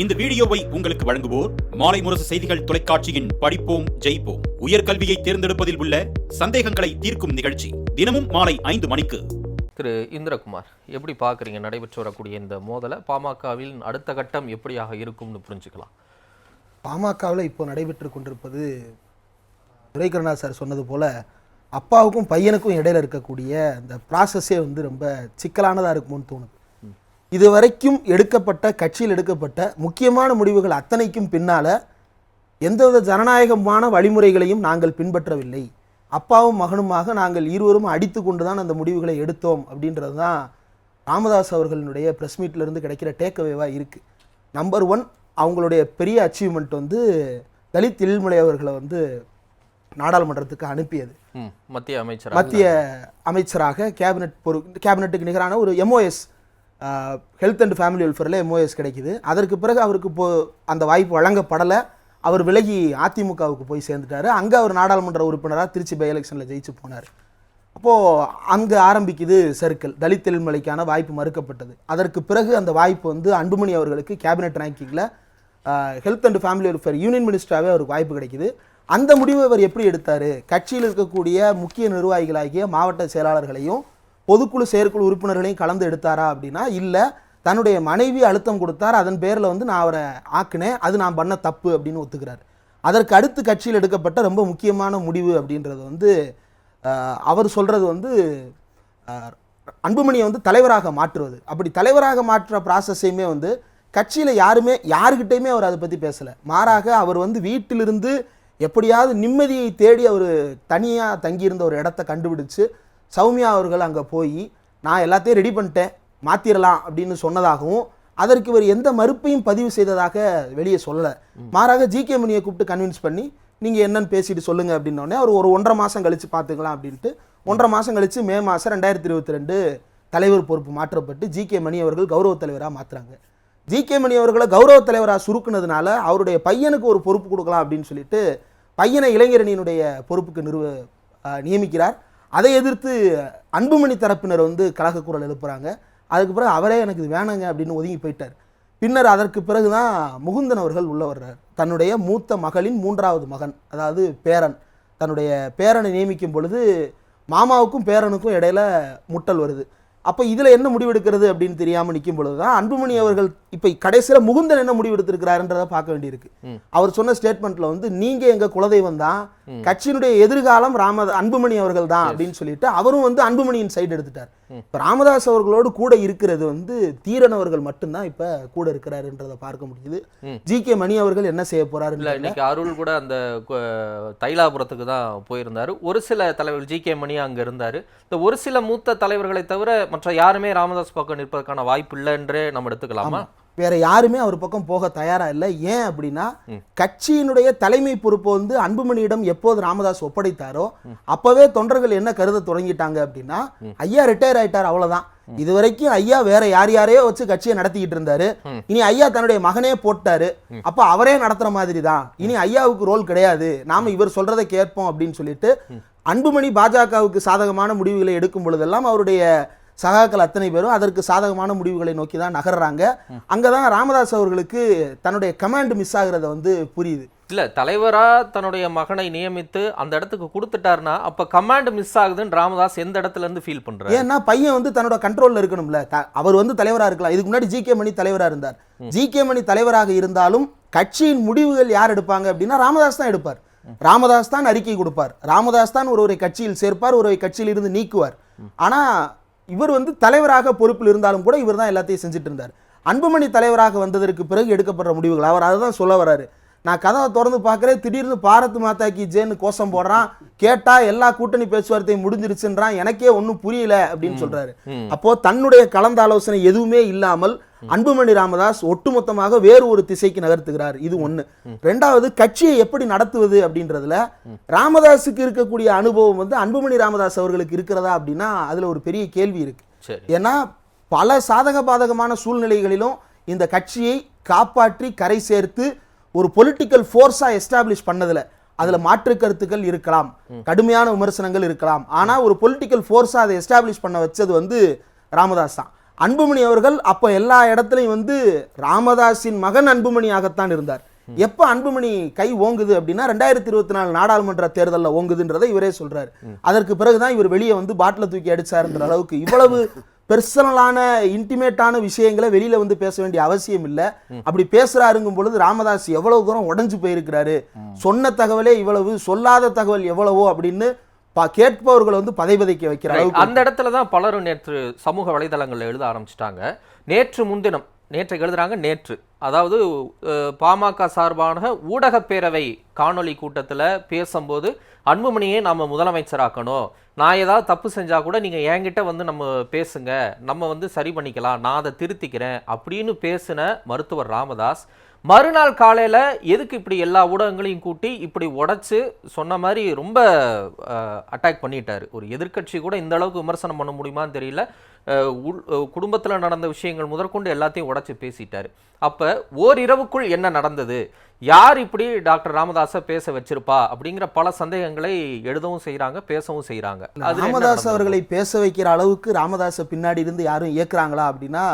இந்த வீடியோவை உங்களுக்கு வழங்குவோர் மாலை முரசு செய்திகள் தொலைக்காட்சியின் படிப்போம் ஜெயிப்போம். உயர்கல்வியை தேர்ந்தெடுப்பதில் உள்ள சந்தேகங்களை தீர்க்கும் நிகழ்ச்சி தினமும் மாலை ஐந்து மணிக்கு. திரு இந்திரகுமார் எப்படி பார்க்குறீங்க? நடைபெற்று வரக்கூடிய இந்த மோதலை பாமகவில் அடுத்த கட்டம் எப்படியாக இருக்கும்னு புரிஞ்சுக்கலாம். பாமகவில் இப்போ நடைபெற்று கொண்டிருப்பது துரைக்கருணா சார் சொன்னது போல அப்பாவுக்கும் பையனுக்கும் இடையில இருக்கக்கூடிய அந்த ப்ராசஸே வந்து ரொம்ப சிக்கலானதாக இருக்குமோன்னு தோணுது. இதுவரைக்கும் எடுக்கப்பட்ட கட்சியில் எடுக்கப்பட்ட முக்கியமான முடிவுகள் அத்தனைக்கும் பின்னால எந்தவித ஜனநாயகமான வழிமுறைகளையும் நாங்கள் பின்பற்றவில்லை. அப்பாவும் மகனுமாக நாங்கள் இருவரும் அடித்து கொண்டு தான் அந்த முடிவுகளை எடுத்தோம் அப்படின்றது தான் ராமதாஸ் அவர்களினுடைய ப்ரெஸ் இருந்து கிடைக்கிற டேக்அவேவாக இருக்குது நம்பர் ஒன் அவங்களுடைய பெரிய அச்சீவ்மெண்ட் வந்து தலித் இல்முலை அவர்களை வந்து நாடாளுமன்றத்துக்கு அனுப்பியது. மத்திய அமைச்சர் மத்திய அமைச்சராக கேபினெட் பொறு கேபினெட்டுக்கு நிகரான ஒரு எம்ஓஎஸ் ஹெல்த் அண்ட் ஃபேமிலி வெல்ஃபேரில் எம்ஓஎஸ் கிடைக்குது. அதற்கு பிறகு அவருக்கு இப்போ அந்த வாய்ப்பு வழங்கப்படலை. அவர் விலகி அதிமுகவுக்கு போய் சேர்ந்துட்டார். அங்கே அவர் நாடாளுமன்ற உறுப்பினராக திருச்சி பை எலெக்ஷனில் ஜெயிச்சு போனார். அப்போது அங்கே ஆரம்பிக்குது சர்க்கிள் தலித் தெளிமலைக்கான வாய்ப்பு மறுக்கப்பட்டது. அதற்கு பிறகு அந்த வாய்ப்பு வந்து அன்புமணி அவர்களுக்கு cabinet ரேங்கிங்கில் health and family welfare union மினிஸ்டராகவே அவருக்கு வாய்ப்பு கிடைக்குது. அந்த முடிவை அவர் எப்படி எடுத்தார்? கட்சியில் இருக்கக்கூடிய முக்கிய நிர்வாகிகளாகிய மாவட்ட செயலாளர்களையும் பொதுக்குழு செயற்குழு உறுப்பினர்களையும் கலந்து எடுத்தாரா அப்படின்னா இல்லை தன்னுடைய மனைவி அழுத்தம் கொடுத்தார் அதன் பேரில் வந்து நான் அவரை ஆக்கினேன் அது நான் பண்ண தப்பு அப்படின்னு ஒத்துக்கிறார். அதற்கு அடுத்து கட்சியில் எடுக்கப்பட்ட ரொம்ப முக்கியமான முடிவு அப்படின்றது வந்து அவர் சொல்கிறது வந்து அன்புமணியை வந்து தலைவராக மாற்றுவது. அப்படி தலைவராக மாற்றுற ப்ராசஸையுமே வந்து கட்சியில் யாருமே யாருக்கிட்டையுமே அவர் அதை பற்றி பேசலை. மாறாக அவர் வந்து வீட்டிலிருந்து எப்படியாவது நிம்மதியை தேடி அவர் தனியாக தங்கியிருந்த ஒரு இடத்த கண்டுபிடிச்சு சௌமியா அவர்கள் அங்கே போய் நான் எல்லாத்தையும் ரெடி பண்ணிட்டேன் மாற்றிடலாம் அப்படின்னு சொன்னதாகவும் அதற்கு இவர் எந்த மறுப்பையும் பதிவு செய்ததாக வெளியே சொல்லலை. மாறாக ஜி கே மணியை கூப்பிட்டு கன்வின்ஸ் பண்ணி நீங்கள் என்னன்னு பேசிட்டு சொல்லுங்க அப்படின்னோடனே அவர் ஒரு ஒன்றரை மாதம் கழித்து பார்த்துக்கலாம் அப்படின்ட்டு ஒன்றரை மாதம் கழித்து மே மாதம் ரெண்டாயிரத்தி இருபத்தி ரெண்டு தலைவர் பொறுப்பு மாற்றப்பட்டு ஜி கே மணி அவர்கள் கௌரவ தலைவராக மாற்றுறாங்க ஜி கே மணி அவர்களை கௌரவ தலைவராக சுருக்குனதுனால அவருடைய பையனுக்கு ஒரு பொறுப்பு கொடுக்கலாம் அப்படின்னு சொல்லிட்டு பையனை இளைஞரணியினுடைய பொறுப்புக்கு நிறுவ நியமிக்கிறார். அதை எதிர்த்து அன்புமணி தரப்பினர் வந்து கழக குரல் எழுப்புறாங்க. அதுக்கு பிறகு அவரே எனக்கு இது வேணாங்க அப்படின்னு ஒதுங்கி போயிட்டார். பின்னர் அதற்கு பிறகு தான் முகுந்தன் அவர்கள் உள்ள வர்றார். தன்னுடைய மூத்த மகளின் மூன்றாவது மகன் அதாவது பேரன். தன்னுடைய பேரனை நியமிக்கும் பொழுது மாமாவுக்கும் பேரனுக்கும் இடையில முட்டல் வருது. அப்போ இதில் என்ன முடிவெடுக்கிறது அப்படின்னு தெரியாமல் நிற்கும் பொழுது தான் அன்புமணி அவர்கள் இப்போ கடைசியில் முகுந்தன் என்ன முடிவெடுத்திருக்கிறாருன்றதை பார்க்க வேண்டியிருக்கு. அவர் சொன்ன ஸ்டேட்மெண்ட்ல வந்து நீங்க எங்க குலதெய்வம் தான் கட்சியினுடைய எதிர்காலம் ராம அன்புமணி அவர்கள் தான் அப்படின்னு சொல்லிட்டு அவரும் வந்து அன்புமணியின் சைடு எடுத்துட்டார். இப்போ ராமதாஸ் அவர்களோடு கூட இருக்கிறது வந்து தீரன் அவர்கள் மட்டும்தான் இப்ப கூட இருக்கிறாருன்றதை பார்க்க முடியுது ஜி கே மணி அவர்கள் என்ன செய்ய இல்ல போறாரு இன்னைக்கு அருள் கூட அந்த தைலாபுரத்துக்கு தான் போயிருந்தாரு. ஒரு சில தலைவர் ஜி கே மணி அங்க இருந்தாரு. இந்த ஒரு சில மூத்த தலைவர்களை தவிர மற்ற யாருமே ராமதாஸ் பக்கம் நிற்பதற்கான வாய்ப்பு இல்லைன்றே நம்ம எடுத்துக்கலாமா? வேற யாருமே அவர் பக்கம் போக தயாரா இல்லை. ஏன் அப்படின்னா கட்சியினுடைய தலைமை பொறுப்பு வந்து அன்புமணியிடம் எப்போது ராமதாஸ் ஒப்படைத்தாரோ அப்பவே தொண்டர்கள் என்ன கருத தொடங்கிட்டாங்க அப்படின்னா ஐயா ரிட்டையர் ஆயிட்டார் அவ்வளவுதான். இதுவரைக்கும் ஐயா வேற யார் யாரையோ வச்சு கட்சியை நடத்திக்கிட்டு இருந்தாரு. இனி ஐயா தன்னுடைய மகனே போட்டாரு. அப்ப அவரே நடத்துற மாதிரி தான் இனி ஐயாவுக்கு ரோல் கிடையாது. நாம இவர் சொல்றதை கேட்போம் அப்படின்னு சொல்லிட்டு அன்புமணி பாஜகவுக்கு சாதகமான முடிவுகளை எடுக்கும் பொழுதெல்லாம் அவருடைய சகாக்கள் அத்தனை பேரும் அதற்கு சாதகமான முடிவுகளை நோக்கி தான் நகர்றாங்க. அங்கதான் ராமதாஸ் அவர்களுக்கு தன்னுடைய கமாண்ட் மிஸ் ஆகுறத வந்து புரியுது. இல்ல தலைவரா தன்னுடைய மகனை நியமித்து அந்த இடத்துக்கு கொடுத்துட்டாருன்னா அப்ப கமாண்ட் மிஸ் ஆகுதுன்னு ராமதாஸ் எந்த இடத்துல இருந்து ஃபீல் பண்றாரு? ஏன்னா பையன் வந்து தன்னோட கண்ட்ரோல்ல இருக்கணும்ல. அவர் வந்து தலைவரா இருக்கலாம். இதுக்கு முன்னாடி ஜி கே மணி தலைவரா இருந்தார். ஜி கே மணி தலைவராக இருந்தாலும் கட்சியின் முடிவுகள் யார் எடுப்பாங்க அப்படின்னா ராமதாஸ் தான் எடுப்பார். ராமதாஸ் தான் அறிக்கை கொடுப்பார். ராமதாஸ் தான் ஒருவரை கட்சியில் சேர்ப்பார் ஒருவரை கட்சியில் இருந்து நீக்குவார் ஆனா இவர் வந்து தலைவராக பொறுப்பில் இருந்தாலும் கூட இவர் தான் எல்லாத்தையும் செஞ்சுட்டு இருந்தார். அன்புமணி தலைவராக வந்ததற்கு பிறகு எடுக்கப்படுற முடிவுகள் அவர் அதை தான் சொல்ல வராரு. நான் கதவை திறந்து பார்க்குறேன் திடீர்னு பாரத் மாதா கி ஜேன்னு கோஷம் போடுறான் கேட்டா எல்லா கூட்டணி பேச்சுவார்த்தையும் முடிஞ்சிருச்சுன்றான் எனக்கே ஒன்றும் புரியல அப்படின்னு சொல்றாரு. அப்போ தன்னுடைய கலந்த ஆலோசனை எதுவுமே இல்லாமல் அன்புமணி ராமதாஸ் ஒட்டுமொத்தமாக வேறு ஒரு திசைக்கு நகர்த்துகிறார். இது ஒண்ணு. ரெண்டாவது கட்சியை எப்படி நடத்துவது அப்படின்றதுல ராமதாஸுக்கு இருக்கக்கூடிய அனுபவம் வந்து அன்புமணி ராமதாஸ் அவர்களுக்கு இருக்கிறதா அப்படின்னா அதுல ஒரு பெரிய கேள்வி இருக்கு. ஏன்னா பல சாதக பாதகமான சூழ்நிலைகளிலும் இந்த கட்சியை காப்பாற்றி கரை சேர்த்து ஒரு பொலிட்டிக்கல் ஃபோர்ஸா எஸ்டாப்ளிஷ் பண்ணதுல அதுல மாற்று கருத்துக்கள் இருக்கலாம். கடுமையான விமர்சனங்கள் இருக்கலாம். ஆனா ஒரு பொலிட்டிக்கல் ஃபோர்ஸா அதை எஸ்டாப்ளிஷ் பண்ண வச்சது வந்து ராமதாஸ் தான். அன்புமணி அவர்கள் அப்போ எல்லா இடத்துலையும் வந்து ராமதாஸின் மகன் அன்புமணியாகத்தான் இருந்தார். எப்போ அன்புமணி கை ஓங்குது அப்படின்னா ரெண்டாயிரத்தி இருபத்தி நாலு நாடாளுமன்ற தேர்தலில் ஓங்குதுன்றதை இவரே சொல்றாரு. அதற்கு பிறகுதான் இவர் வெளியே வந்து பாட்டில் தூக்கி அடிச்சாருன்ற அளவுக்கு இவ்வளவு பெர்சனலான இன்டிமேட்டான விஷயங்களை வெளியில வந்து பேச வேண்டிய அவசியம் இல்லை. அப்படி பேசுறாருங்கும் பொழுது ராமதாஸ் எவ்வளவு தூரம் உடஞ்சு போயிருக்கிறாரு. சொன்ன தகவலே இவ்வளவு சொல்லாத தகவல் எவ்வளவோ அப்படின்னு கேட்பவர்களை வந்து பதைபதைக்க வைக்கிற Right. அளவுக்கு அந்த இடத்துல தான் பலரும் நேற்று சமூக வலைதளங்கள்ல எழுத ஆரம்பிச்சிட்டாங்க. நேற்று முன்தினம் நேற்று எழுதுறாங்க நேற்று. அதாவது பாமக சார்பான ஊடகப் பேரவை காணொளி கூட்டத்துல பேசும்போது அன்புமணியை நாம முதலமைச்சராக்கணும். நான் ஏதாவது தப்பு செஞ்சா கூட நீங்க என்கிட்ட வந்து நம்ம பேசுங்க. நம்ம வந்து சரி பண்ணிக்கலாம். நான் அதை திருத்திக்கிறேன். அப்படின்னு பேசின மருத்துவர் ராமதாஸ் மறுநாள் காலையில எதுக்கு இப்படி எல்லா ஊடகங்களையும் கூட்டி இப்படி உடைச்சு சொன்ன மாதிரி ரொம்ப அட்டாக் பண்ணிட்டாரு. ஒரு எதிர்க்கட்சி கூட இந்த அளவுக்கு விமர்சனம் பண்ண முடியுமான்னு தெரியல. குடும்பத்துல நடந்த விஷயங்கள் முதற்கொண்டு எல்லாத்தையும் உடைச்சு பேசிட்டாரு. அப்ப ஓரிரவுக்குள் என்ன நடந்தது? யார் இப்படி டாக்டர் ராமதாஸை பேச வச்சிருப்பா? அப்படிங்கிற பல சந்தேகங்களை எழுதவும் செய்றாங்க பேசவும் என்ன ராமதாஸ்? அவர்களை பேச வைக்கிற அளவுக்கு ராமதாஸை பின்னாடி இருந்து யாரும் இயக்குறாங்களா அப்படின்னா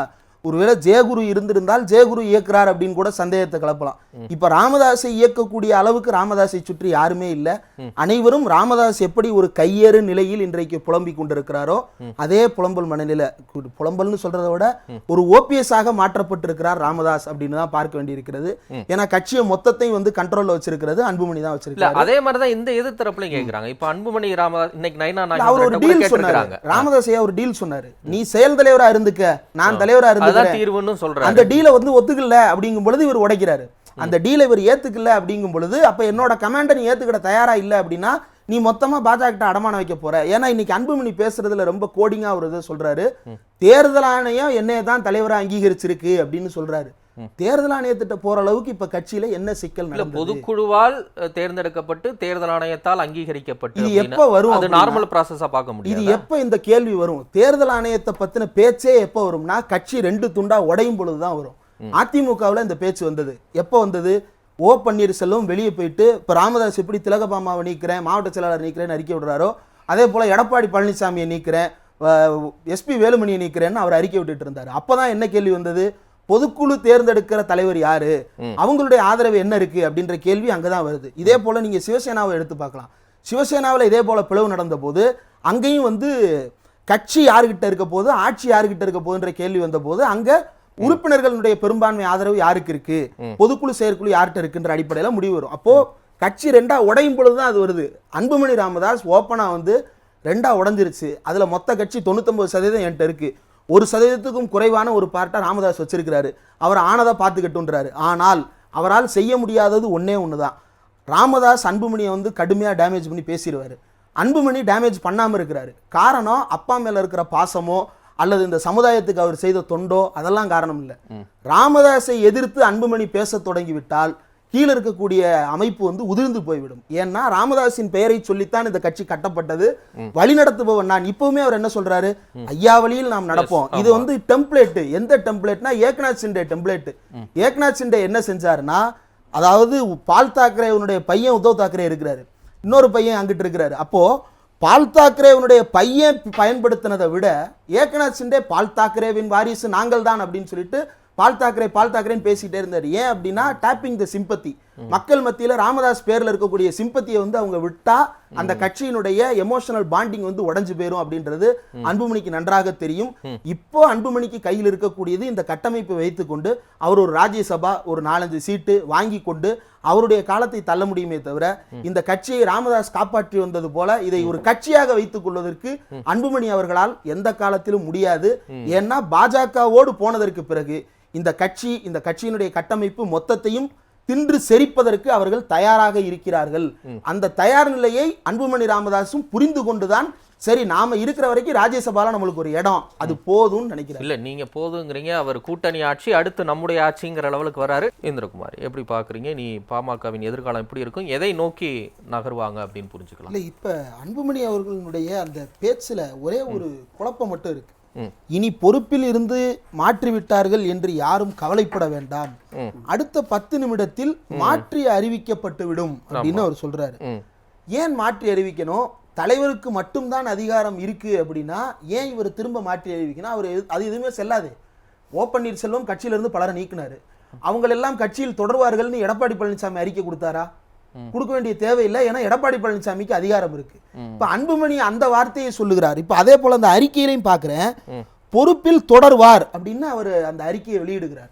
ஒருவேளை ஜெயகுரு இருந்திருந்தால் ஜெயகுரு இயக்குறார் அப்படின்னு கூட சந்தேகத்தை கிளப்பலாம். இப்ப ராமதாஸை இயக்கக்கூடிய அளவுக்கு ராமதாஸை சுற்றி யாருமே இல்ல. அனைவரும் ராமதாஸ் எப்படி ஒரு கையேறு நிலையில் இன்றைக்கு புலம்பிக் கொண்டிருக்கிறாரோ அதே புலம்பல் மனநிலை புலம்பல்னு சொல்றதை விட ஒரு ஓபிஎஸ் ஆக மாற்றப்பட்டிருக்கிறார் ராமதாஸ் அப்படின்னு தான் பார்க்க வேண்டியிருக்கிறது. ஏன்னா கட்சியை மொத்தத்தையும் வந்து கண்ட்ரோல்ல வச்சிருக்கிறது அன்புமணி தான் வச்சிருக்காரு அதே மாதிரிதான் இந்த எதிர்த்தரப்புலையும் கேக்குறாங்க. இப்ப அன்புமணி ராமதாஸ் இன்னைக்கு நைனா அவர் ஒரு டீல் சொன்னாரு. ராமதாஸ் ஒரு டீல் சொன்னாரு. நீ செயல் தலைவரா இருந்துக்க நான் தலைவரா அதுதான் தீர்வுன்னு சொல்றாரு. அந்த டீலை வந்து ஒத்துக்கல அப்படிங்கும் பொழுது இவர் உடைக்கிறாரு. அந்த டீலை இவர் ஏத்துக்கல அப்படிங்கும் பொழுது அப்ப என்னோட கமாண்டை நீ ஏத்துக்கிட தயாரா இல்ல அப்படின்னா நீ மொத்தமா பாஜக அடமானம் வைக்க போற. ஏன்னா இன்னைக்கு அன்புமணி பேசுறதுல ரொம்ப கோடிங்கா ஒரு இதை சொல்றாரு. தேர்தல் ஆணையம் என்னைய தான் தலைவரா அங்கீகரிச்சிருக்கு அப்படின்னு சொல்றாரு. தேர்தல் ஆணையத்திட்ட போற அளவுக்கு இப்ப கட்சியில என்ன சிக்கல் பொதுக்குழுவால் தேர்ந்தெடுக்கப்பட்டு தேர்தல் ஆணையத்தால் அங்கீகரிக்கப்பட்டு இது எப்ப வரும் அது நார்மல் ப்ராசஸா பார்க்க இது முடியாது? எப்ப இந்த கேள்வி வரும்? தேர்தல் ஆணையத்தை பத்தின பேச்சே எப்ப வரும்னா கட்சி ரெண்டு துண்டா உடையும் பொழுதுதான் வரும். அதிமுகவுல இந்த பேச்சு வந்தது. எப்ப வந்தது? ஓ பன்னீர்செல்வம் வெளியே போயிட்டு இப்ப ராமதாஸ் எப்படி திலகபாமாவை நீக்கிறேன் மாவட்ட செயலாளர் நீக்கிறேன்னு அறிக்கை விடுறாரோ அதே போல எடப்பாடி பழனிசாமியை நீக்கிறேன் எஸ்பி வேலுமணியை நீக்கிறேன்னு அவர் அறிக்கை விட்டுட்டு இருந்தாரு. அப்பதான் என்ன கேள்வி வந்தது? பொதுக்குழு தேர்ந்தெடுக்கிற தலைவர் யாரு? அவங்களுடைய ஆதரவு என்ன இருக்கு? அப்படின்ற கேள்வி அங்கதான் வருது. இதே போல நீங்க சிவசேனாவை எடுத்து பார்க்கலாம். சிவசேனாவில் இதே போல பிளவு நடந்த போது அங்கேயும் வந்து கட்சி யாருகிட்ட இருக்க போது ஆட்சி யாருகிட்ட இருக்க போகுதுன்ற கேள்வி வந்த போது அங்க உறுப்பினர்களுடைய பெரும்பான்மை ஆதரவு யாருக்கு இருக்கு? பொதுக்குழு செயற்குழு யார்கிட்ட இருக்குன்ற அடிப்படையில முடிவு வரும். அப்போ கட்சி ரெண்டா உடையும் பொழுதுதான் அது வருது. அன்புமணி ராமதாஸ் ஓப்பனா வந்து ரெண்டா உடைஞ்சிருச்சு. அதுல மொத்த கட்சி தொண்ணூத்தொன்பது சதவீதம் என்கிட்ட இருக்கு. ஒரு சதவீதத்துக்கும் குறைவான ஒரு பார்ட்டா ராமதாஸ் வச்சிருக்கிறாரு. அவர் ஆனதை பார்த்துக்கட்டுன்றாரு ஆனால் அவரால் செய்ய முடியாதது ஒண்ணே ஒண்ணுதான். ராமதாஸ் அன்புமணியை வந்து கடுமையாக டேமேஜ் பண்ணி பேசிடுவார். அன்புமணி டேமேஜ் பண்ணாமல் இருக்கிறாரு. காரணம் அப்பா மேலே இருக்கிற பாசமோ அல்லது இந்த சமுதாயத்துக்கு அவர் செய்த தொண்டோ அதெல்லாம் காரணம் இல்லை. ராமதாஸை எதிர்த்து அன்புமணி பேசத் தொடங்கிவிட்டால் கீழே இருக்கக்கூடிய அமைப்பு வந்து உதிர்ந்து போய்விடும். ஏன்னா ராமதாஸின் பெயரை சொல்லித்தான் இந்த கட்சி கட்டப்பட்டது. வழிநடத்துபவன் நான். இப்பவுமே அவர் என்ன சொல்றாரு? ஐயா வழியில் நாம் நடப்போம். இது வந்து டெம்ப்ளேட் எந்த டெம்ப்ளேட்னா ஏக்நாத் சிண்டே டெம்ப்ளேட் ஏக்நாத் சிண்டே என்ன செஞ்சாருன்னா அதாவது பால் தாக்கரே உன்னுடைய பையன் உத்தவ் தாக்கரே இருக்கிறாரு. இன்னொரு பையன் அங்கிட்டு இருக்கிறாரு. அப்போ பால் தாக்கரேவனுடைய பையன் பயன்படுத்தினதை விட ஏக்நாத் சிண்டே பால் தாக்கரேவின் வாரிசு நாங்கள் தான் அப்படின்னு சொல்லிட்டு பால் தாக்கரே பால் தாக்கரேன்னு பேசிட்டே இருந்தார். ஏன் அப்படின்னா டேப்பிங் த சிம்பத்தி மக்கள் மத்தியில ராமதாஸ் பேர்ல இருக்கக்கூடிய சிம்பத்தியை வந்து அவங்க விட்டா அந்த கட்சியினுடைய எமோஷனல் பாண்டிங் வந்து உடைஞ்சு போயிரும் அப்படின்றது அன்புமணிக்கு நன்றாக தெரியும். இப்போ அன்புமணிக்கு கையில் இருக்கக்கூடியது இந்த கட்டமைப்பை வைத்துக்கொண்டு அவர் ஒரு ராஜ்யசபா ஒரு நாலஞ்சு சீட்டு வாங்கி கொண்டு அவருடைய காலத்தை தள்ள முடியுமே தவிர இந்த கட்சியை ராமதாஸ் காப்பாற்றி வந்தது போல இதை ஒரு கட்சியாக வைத்துக் கொள்வதற்கு அன்புமணி அவர்களால் எந்த காலத்திலும் முடியாது. ஏன்னா பாஜகவோடு போனதற்கு பிறகு இந்த கட்சி இந்த கட்சியினுடைய கட்டமைப்பு மொத்தத்தையும் தின்று செரிப்பதற்கு அவர்கள் தயாராக இருக்கிறார்கள். அந்த தயார் நிலையை அன்புமணி ராமதாஸும் புரிந்து கொண்டுதான் சரி நாம இருக்கிற வரைக்கும் ராஜ்யசபால நம்மளுக்கு ஒரு இடம். அது போதும்னு நினைக்கிறேன். இல்ல நீங்க போதுங்கிறீங்க. அவர் கூட்டணி ஆட்சி அடுத்து நம்முடைய ஆட்சிங்கிற லெவலுக்கு வராரு இந்திரகுமார். எப்படி பாக்குறீங்க? நீ பாமகவின் எதிர்காலம் எப்படி இருக்கும்? எதை நோக்கி நகர்வாங்க அப்படின்னு புரிஞ்சுக்கலாம். இல்ல இப்ப அன்புமணி அவர்களுடைய அந்த பேச்சுல ஒரே ஒரு குழப்பம் மட்டும் இருக்கு. இனி பொறுப்பில் இருந்து மாற்றி விட்டார்கள் என்று யாரும் கவலைப்பட வேண்டாம். அடுத்த பத்து நிமிடத்தில் மாற்றி அறிவிக்கப்பட்டு விடும் அப்படின்னு அவர் சொல்றாரு. ஏன் மாற்றி அறிவிக்கணும்? தலைவருக்கு மட்டும்தான் அதிகாரம் இருக்கு அப்படின்னா ஏன் இவர் திரும்ப மாற்றி அறிவிக்கணும்? அவர் அது எதுவுமே செல்லாது. ஓ பன்னீர்செல்வம் கட்சியிலிருந்து பலரை நீக்கினாரு. அவங்களெல்லாம் கட்சியில் தொடர்வார்கள்னு எடப்பாடி பழனிசாமி அறிக்கை கொடுத்தாரா? கொடுக்க வேண்டிய தேவையில்லை. ஏன்னா எடப்பாடி பழனிசாமிக்கு அதிகாரம் இருக்கு. இப்ப அன்புமணி அந்த வார்த்தையை சொல்லுகிறார். இப்ப அதே போல அந்த அறிக்கையிலையும் பார்க்கிறேன் பொறுப்பில் தொடர்வார் அப்படின்னு அவர் அந்த அறிக்கையை வெளியிடுகிறார்.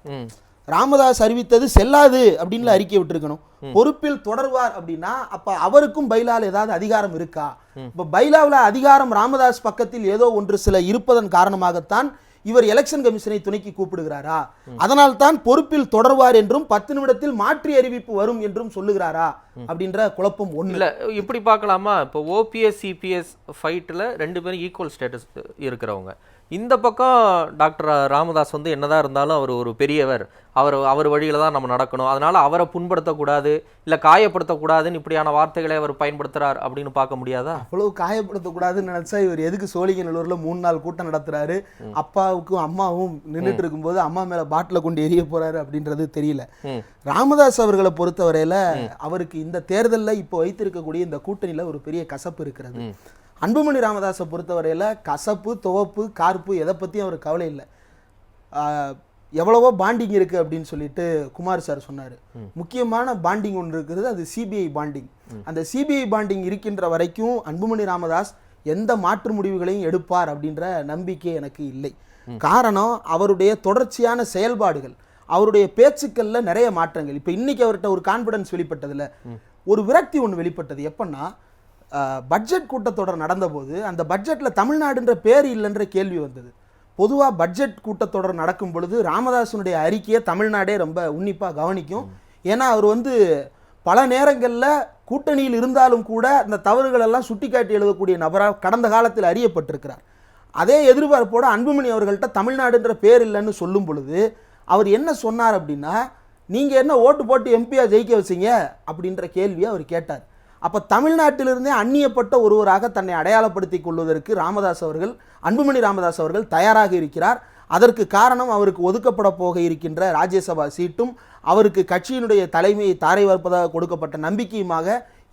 ராமதாஸ் அறிவித்தது செல்லாது அப்படின்னு அறிக்கை விட்டுருக்கணும். பொறுப்பில் தொடர்வார் அப்படின்னா அப்ப அவருக்கும் பைலால ஏதாவது அதிகாரம் இருக்கா? இப்ப பைலாவில் அதிகாரம் ராமதாஸ் பக்கத்தில் ஏதோ ஒன்று சில இருப்பதன் காரணமாகத்தான் இவர் எலெக்ஷன் கமிஷனை துணைக்கு கூப்பிடுகிறாரா? அதனால் தான் பொறுப்பில் தொடர்வார் என்றும் பத்து நிமிடத்தில் மாற்றி அறிவிப்பு வரும் என்றும் சொல்லுகிறாரா? அப்படின்ற குழப்பம் ஒன்று இல்ல இப்படி பார்க்கலாமா? இப்போ ஓபிஎஸ் சிபிஎஸ் ஃபைட்டில் ரெண்டு பேரும் ஈக்குவல் ஸ்டேட்டஸ் இருக்கிறவங்க. இந்த பக்கம் டாக்டர் ராமதாஸ் வந்து என்னதான் இருந்தாலும் அவர் ஒரு பெரியவர். அவர் அவர் வழியில தான் நம்ம நடக்கணும். அதனால அவரை புண்படுத்தக்கூடாது இல்ல காயப்படுத்தக்கூடாதுன்னு இப்படியான வார்த்தைகளை அவர் பயன்படுத்துறார் அப்படின்னு பார்க்க முடியாதா? அவ்வளவு காயப்படுத்தக்கூடாதுன்னு நினைச்சா இவர் எதுக்கு சோழிங்கநல்லூர்ல மூணு நாள் கூட்டம் நடத்துறாரு? அப்பாவுக்கும் அம்மாவும் நின்றுட்டு இருக்கும்போது அம்மா மேல பாட்டில கொண்டு எரிய போறாரு அப்படின்றது தெரியல. ராமதாஸ் அவர்களை பொறுத்தவரையில அவருக்கு இந்த தேர்தல்ல இப்போ வைத்திருக்கக்கூடிய இந்த கூட்டணியில ஒரு பெரிய கசப்பு இருக்கிறது. அன்புமணி ராமதாஸை பொறுத்தவரையில கசப்பு துவப்பு கார்ப்பு எதை பத்தியும் அவர் கவலை இல்லை. எவ்வளவோ பாண்டிங் இருக்கு அப்படின்னு சொல்லிட்டு குமார் சார் சொன்னாரு. முக்கியமான பாண்டிங் ஒன்று இருக்குது அது சிபிஐ பாண்டிங். அந்த சிபிஐ பாண்டிங் இருக்கின்ற வரைக்கும் அன்புமணி ராமதாஸ் எந்த மாற்று முடிவுகளையும் எடுப்பார் அப்படின்ற நம்பிக்கை எனக்கு இல்லை. காரணம் அவருடைய தொடர்ச்சியான செயல்பாடுகள் அவருடைய பேச்சுக்கள்ல நிறைய மாற்றங்கள். இப்போ இன்னைக்கு அவர்கிட்ட ஒரு கான்பிடன்ஸ் வெளிப்பட்டதுல ஒரு விரக்தி ஒன்று வெளிப்பட்டது. எப்பன்னா பட்ஜெட் கூட்டத்தொடர் நடந்தபோது அந்த பட்ஜெட்டில் தமிழ்நாடுன்ற பேர் இல்லைன்ற கேள்வி வந்தது. பொதுவாக பட்ஜெட் கூட்டத்தொடர் நடக்கும் பொழுது ராமதாசனுடைய அறிக்கையை தமிழ்நாடே ரொம்ப உன்னிப்பாக கவனிக்கும். ஏன்னா அவர் வந்து பல நேரங்களில் கூட்டணியில் இருந்தாலும் கூட அந்த தவறுகளெல்லாம் சுட்டிக்காட்டி எழுதக்கூடிய நபராக கடந்த காலத்தில் அறியப்பட்டிருக்கிறார். அதே எதிர்பார்ப்போடு அன்புமணி அவர்கள்ட்ட தமிழ்நாடுன்ற பேர் இல்லைன்னு சொல்லும் பொழுது அவர் என்ன சொன்னார் அப்படின்னா நீங்கள் என்ன ஓட்டு போட்டு எம்பியாக ஜெயிக்க வச்சீங்க? அப்படின்ற கேள்வியை அவர் கேட்டார். அப்போ தமிழ்நாட்டிலிருந்தே அந்நியப்பட்ட ஒருவராக தன்னை அடையாளப்படுத்தி கொள்வதற்கு ராமதாஸ் அவர்கள் அன்புமணி ராமதாஸ் அவர்கள் தயாராக இருக்கிறார். அதற்கு காரணம் அவருக்கு ஒதுக்கப்பட போக இருக்கின்ற ராஜ்யசபா சீட்டும் அவருக்கு கட்சியினுடைய தலைமையை தாரை வார்ப்பதாக கொடுக்கப்பட்ட நம்பிக்கையுமாக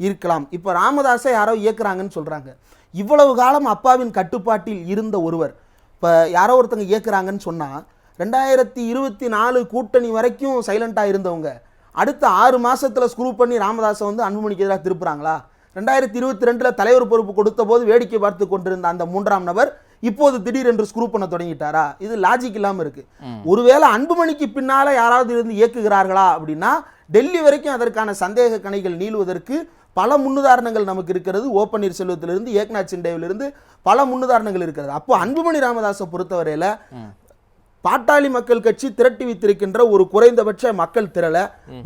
இருக்கலாம். இப்போ ராமதாஸை யாரோ இயக்குறாங்கன்னு சொல்கிறாங்க இவ்வளவு காலம் அப்பாவின் கட்டுப்பாட்டில் இருந்த ஒருவர் இப்போ யாரோ ஒருத்தங்க இயக்குறாங்கன்னு சொன்னால் ரெண்டாயிரத்தி இருபத்தி நாலு கூட்டணி வரைக்கும் சைலண்டாக இருந்தவங்க அடுத்த ஆறு மாசத்துல ஸ்க்ரூ பண்ணி ராமதாஸை வந்து அன்புமணிக்கு எதிராக திருப்புறாங்களா? ரெண்டாயிரத்தி இருபத்தி ரெண்டுல தலைவர் பொறுப்பு கொடுத்த போது வேடிக்கை பார்த்து கொண்டிருந்த அந்த மூன்றாம் நபர் இப்போது திடீரென்று ஸ்க்ரூ பண்ண தொடங்கிட்டாரா? இது லாஜிக் இல்லாம இருக்கு. ஒருவேளை அன்புமணிக்கு பின்னால யாராவது இருந்து இயக்குகிறார்களா அப்படின்னா டெல்லி வரைக்கும் அதற்கான சந்தேக கணைகள் நீளுவதற்கு பல முன்னுதாரணங்கள் நமக்கு இருக்கிறது. ஓ பன்னீர்செல்வத்திலிருந்து ஏக்நாத் சிண்டேவிலிருந்து பல முன்னுதாரணங்கள் இருக்கிறது. அப்போ அன்புமணி ராமதாஸை பொறுத்தவரையில பாட்டாளி மக்கள் கட்சி திரட்டி வைத்திருக்கின்ற ஒரு குறைந்தபட்ச மக்கள் திரள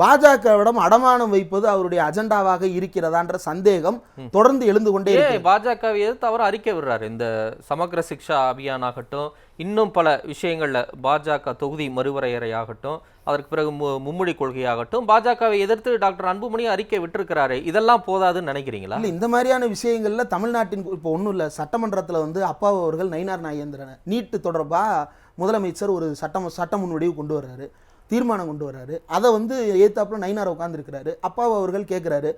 பாஜகவிடம் அடமானம் வைப்பது அவருடைய அஜெண்டாவாக இருக்கிறதான்ற சந்தேகம் தொடர்ந்து எழுந்து கொண்டே பாஜகவை எதிர்த்து அவர் அறிக்கை விடுறாரு. இந்த சமக்ர சிக்ஷா அபியான் ஆகட்டும் இன்னும் பல விஷயங்கள்ல பாஜக தொகுதி மறுவரையறை ஆகட்டும் அதற்கு பிறகு மு- மும்மொழி கொள்கையாகட்டும் பாஜகவை எதிர்த்து டாக்டர் அன்புமணி அறிக்கை விட்டிருக்கிறாரு இதெல்லாம் போதாதுன்னு நினைக்கிறீங்களா? இல்ல இந்த மாதிரியான விஷயங்கள்ல தமிழ்நாட்டின் இப்போ ஒன்றும் இல்லை சட்டமன்றத்துல வந்து அப்பா அவர்கள் நயினார் நாகேந்திரன் நீட்டு தொடர்பா முதலமைச்சர் ஒரு சட்டம் சட்ட முன்வடிவு கொண்டு வர்றாரு தீர்மானம் கொண்டு வர்றாரு. அதை வந்து ஏத்தாப்புல நயினார் உட்காந்துருக்கிறாரு அப்பாவை அவர்கள் கேட்குறாரு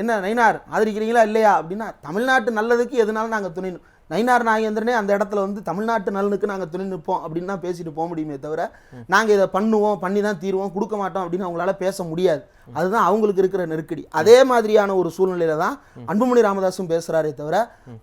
என்ன நயினார் ஆதரிக்கிறீங்களா இல்லையா? அப்படின்னா தமிழ்நாட்டு நல்லதுக்கு எதுனாலும் நாங்கள் துணை நயினார் நாகேந்திரனே அந்த இடத்துல வந்து தமிழ்நாட்டு நலனுக்கு நாங்கள் துணை நிற்போம் அப்படின்னு தான் பேசிட்டு போக முடியுமே தவிர நாங்கள் இதை பண்ணுவோம் பண்ணி தான் தீருவோம் கொடுக்க மாட்டோம் அப்படின்னு அவங்களால பேச முடியாது. அதுதான் அவங்களுக்கு இருக்கிற நெருக்கடி. அதே மாதிரியான ஒரு சூழ்நிலையில தான் அன்புமணி ராமதாஸும் பேசுறாரே தவிர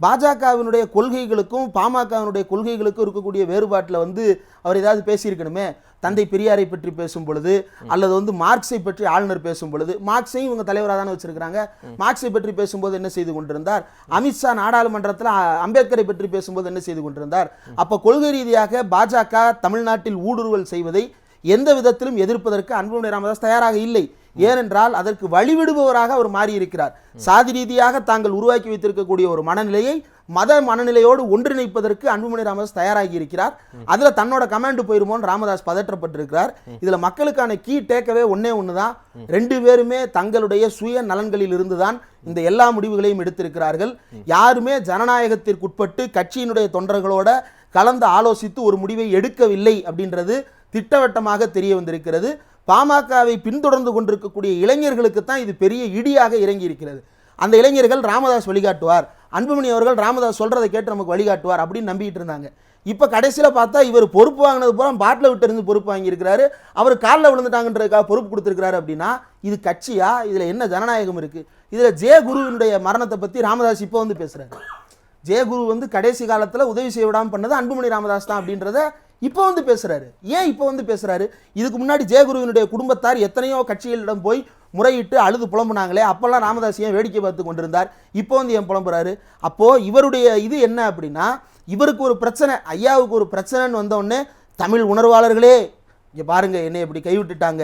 பாஜகவினுடைய கொள்கைகளுக்கும் பாமகவினுடைய கொள்கைகளுக்கும் இருக்கக்கூடிய வேறுபாட்டில் வந்து அவர் ஏதாவது பேசியிருக்கணுமே தந்தை பெரியாரை பற்றி பேசும் பொழுது அல்லது வந்து மார்க்ஸை பற்றி ஆளுநர் பேசும் பொழுது மார்க்ஸையும் இவங்க தலைவராக தானே வச்சிருக்காங்க மார்க்ஸை பற்றி பேசும்போது என்ன செய்து கொண்டிருந்தார்? அமித்ஷா நாடாளுமன்றத்தில் அம்பேத்கரை பற்றி பேசும்போது என்ன செய்து கொண்டிருந்தார்? அப்போ கொள்கை ரீதியாக பாஜக தமிழ்நாட்டில் ஊடுருவல் செய்வதை எந்த விதத்திலும் எதிர்ப்பதற்கு அன்புமணி ராமதாஸ் தயாராக இல்லை. ஏனென்றால் அதற்கு வழிவிடுபவராக அவர் மாறியிருக்கிறார். சாதி ரீதியாக தாங்கள் உருவாக்கி வைத்திருக்கக்கூடிய ஒரு மனநிலையை மத மனநிலையோடு ஒன்றிணைப்பதற்கு அன்புமணி ராமதாஸ் தயாராகி இருக்கிறார் அதுல தன்னோட கமாண்ட் போயிருமோன்னு ராமதாஸ் பதற்றப்பட்டிருக்கிறார். இதுல மக்களுக்கான கீ டேக்கவே ஒன்னே ஒண்ணுதான். ரெண்டு பேருமே தங்களுடைய சுய நலன்களில் இருந்துதான் இந்த எல்லா முடிவுகளையும் எடுத்திருக்கிறார்கள். யாருமே ஜனநாயகத்திற்குட்பட்டு கட்சியினுடைய தொண்டர்களோட கலந்து ஆலோசித்து ஒரு முடிவை எடுக்கவில்லை அப்படின்றது திட்டவட்டமாக தெரிய வந்திருக்கிறது. பாமகவை பின்தொடர்ந்து கொண்டிருக்கக்கூடிய இளைஞர்களுக்கு தான் இது பெரிய இடியாக இறங்கி இருக்கிறது அந்த இளைஞர்கள் ராமதாஸ் வழிகாட்டுவார். அன்புமணி அவர்கள் ராமதாஸ் சொல்கிறத கேட்டு நமக்கு வழிகாட்டுவார் அப்படின்னு நம்பிக்கிட்டு இருந்தாங்க. இப்போ கடைசியில் பார்த்தா இவர் பொறுப்பு வாங்கினது பூரா பாட்டில் விட்டு இருந்து பொறுப்பு வாங்கியிருக்கிறாரு. அவர் காலில் விழுந்துட்டாங்கன்றதுக்காக பொறுப்பு கொடுத்துருக்கிறாரு அப்படின்னா இது கட்சியா? இதில் என்ன ஜனநாயகம் இருக்குது இதில் ஜெய குருவினுடைய மரணத்தை பற்றி ராமதாஸ் இப்போ வந்து பேசுகிறாரு ஜெயகுரு வந்து கடைசி காலத்தில் உதவி செய்ய விடாமல் பண்ணது அன்புமணி ராமதாஸ் தான் அப்படின்றத இப்போ வந்து பேசுகிறாரு ஏன் இப்போ வந்து பேசுகிறாரு இதுக்கு முன்னாடி ஜெயகுருவினுடைய குடும்பத்தார் எத்தனையோ கட்சிகளிடம் போய் முறையிட்டு அழுது புலம்புனாங்களே அப்போல்லாம் ராமதாஸ் ஏன் வேடிக்கை பார்த்து கொண்டிருந்தார். இப்போ வந்து ஏன் புலம்புறாரு? அப்போது இவருடைய இது என்ன அப்படின்னா இவருக்கு ஒரு பிரச்சனை ஐயாவுக்கு ஒரு பிரச்சனைன்னு வந்தோடனே தமிழ் உணர்வாளர்களே இங்கே பாருங்கள் என்னை இப்படி கைவிட்டுட்டாங்க.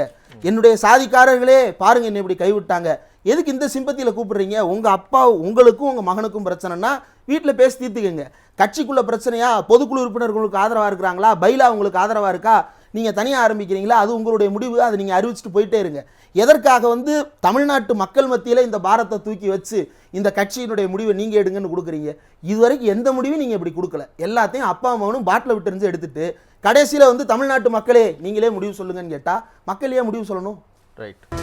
என்னுடைய சாதிக்காரர்களே பாருங்கள் என்னை இப்படி கைவிட்டாங்க. எதுக்கு இந்த சிம்பத்தியில் கூப்பிடுறீங்க? உங்கள் அப்பா உங்களுக்கும் உங்கள் மகனுக்கும் பிரச்சனைனா வீட்டில் பேசி தீர்த்துக்கங்க. கட்சிக்குள்ள பிரச்சனையா? பொதுக்குழு உறுப்பினர்களுக்கு ஆதரவாக இருக்கிறாங்களா? பைலா உங்களுக்கு ஆதரவாக இருக்கா? நீங்கள் தனியாக ஆரம்பிக்கிறீங்களா? அது உங்களுடைய முடிவு. அதை நீங்கள் அறிவிச்சிட்டு போயிட்டே இருங்க. எதற்காக வந்து தமிழ்நாட்டு மக்கள் மத்தியில் இந்த பாரத்தை தூக்கி வச்சு இந்த கட்சியினுடைய முடிவை நீங்கள் எடுங்கன்னு கொடுக்குறீங்க? இதுவரைக்கும் எந்த முடிவும் நீங்கள் இப்படி கொடுக்கல. எல்லாத்தையும் அப்பா அம்மாவனும் பாட்டில் விட்டு இருந்து எடுத்துட்டு கடைசியில் வந்து தமிழ்நாட்டு மக்களே நீங்களே முடிவு சொல்லுங்கன்னு கேட்டால் மக்கள் ஏன் முடிவு சொல்லணும். ரைட்